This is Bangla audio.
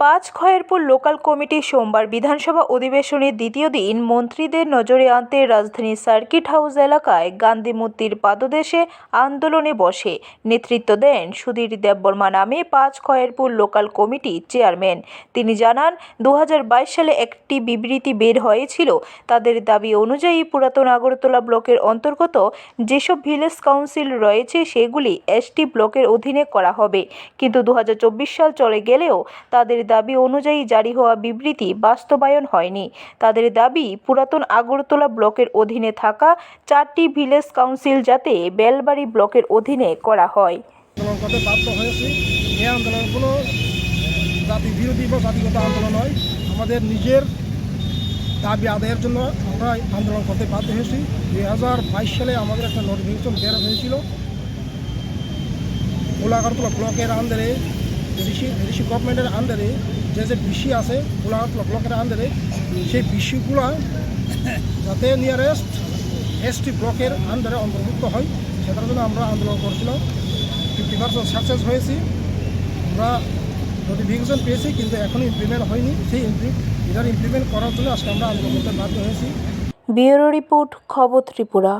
পাঁচ খয়েরপুর লোকাল কমিটি সোমবার বিধানসভা অধিবেশনের দ্বিতীয় দিন মন্ত্রীদের নজরে আনতে রাজধানীর সার্কিট হাউস এলাকায় গান্ধী মূর্তির পাদদেশে আন্দোলনে বসে নেতৃত্ব দেন সুধীর দেববর্মা নামে পাঁচ খয়েরপুর লোকাল কমিটি চেয়ারম্যান। তিনি জানান দু হাজার বাইশ সালে একটি বিবৃতি বের হয়েছিল। তাদের দাবি অনুযায়ী পুরাতন আগরতলা ব্লকের অন্তর্গত যেসব ভিলেজ কাউন্সিল রয়েছে, সেগুলি এসটি ব্লকের অধীনে করা হবে। কিন্তু দু হাজার চব্বিশ সাল চলে গেলেও তাদের দাবি অনুযায়ী জারি হওয়া বিবৃতি বাস্তবায়ন হয়নি। তাদের দাবি, পুরাতন আগরতলা ব্লকের অধীনে থাকা চারটি ভিলেজ কাউন্সিল যাতে বেলবাড়ি ব্লকের অধীনে করা হয়। আন্দোলন নয়, আমাদের নিজের দাবি আদায়ের জন্য আমরা আন্দোলন করতে বাধ্য হয়েছি। দুই হাজার বাইশ সালে আমাদের একটা নোটিফিকেশন বের হয়েছিল। গোলাঘাটতলা ব্লকের আন্ডারে ঋষি ঋষি গভর্নমেন্টের আন্ডারে যে যে বিসি আছে গোলাঘাটতলা ব্লকের আন্ডারে সেই বিসিগুলো যাতে নিয়ারেস্ট এসটি ব্লকের আন্ডারে অন্তর্ভুক্ত হয়। সেটার জন্য আমরা আন্দোলন করছিলাম। ফিফটি পার্সেন্ট সাকসেস হয়েছি। আমরা নোটিফিকেশন পেয়েছি, কিন্তু এখনও ইমপ্লিমেন্ট হয়নি। সেই ইমপ্লিমেন্ট করার জন্য আজকে আমরা আন্দোলন করতে বাধ্য হয়েছি। ব্যুরো রিপোর্ট, খবর ত্রিপুরা।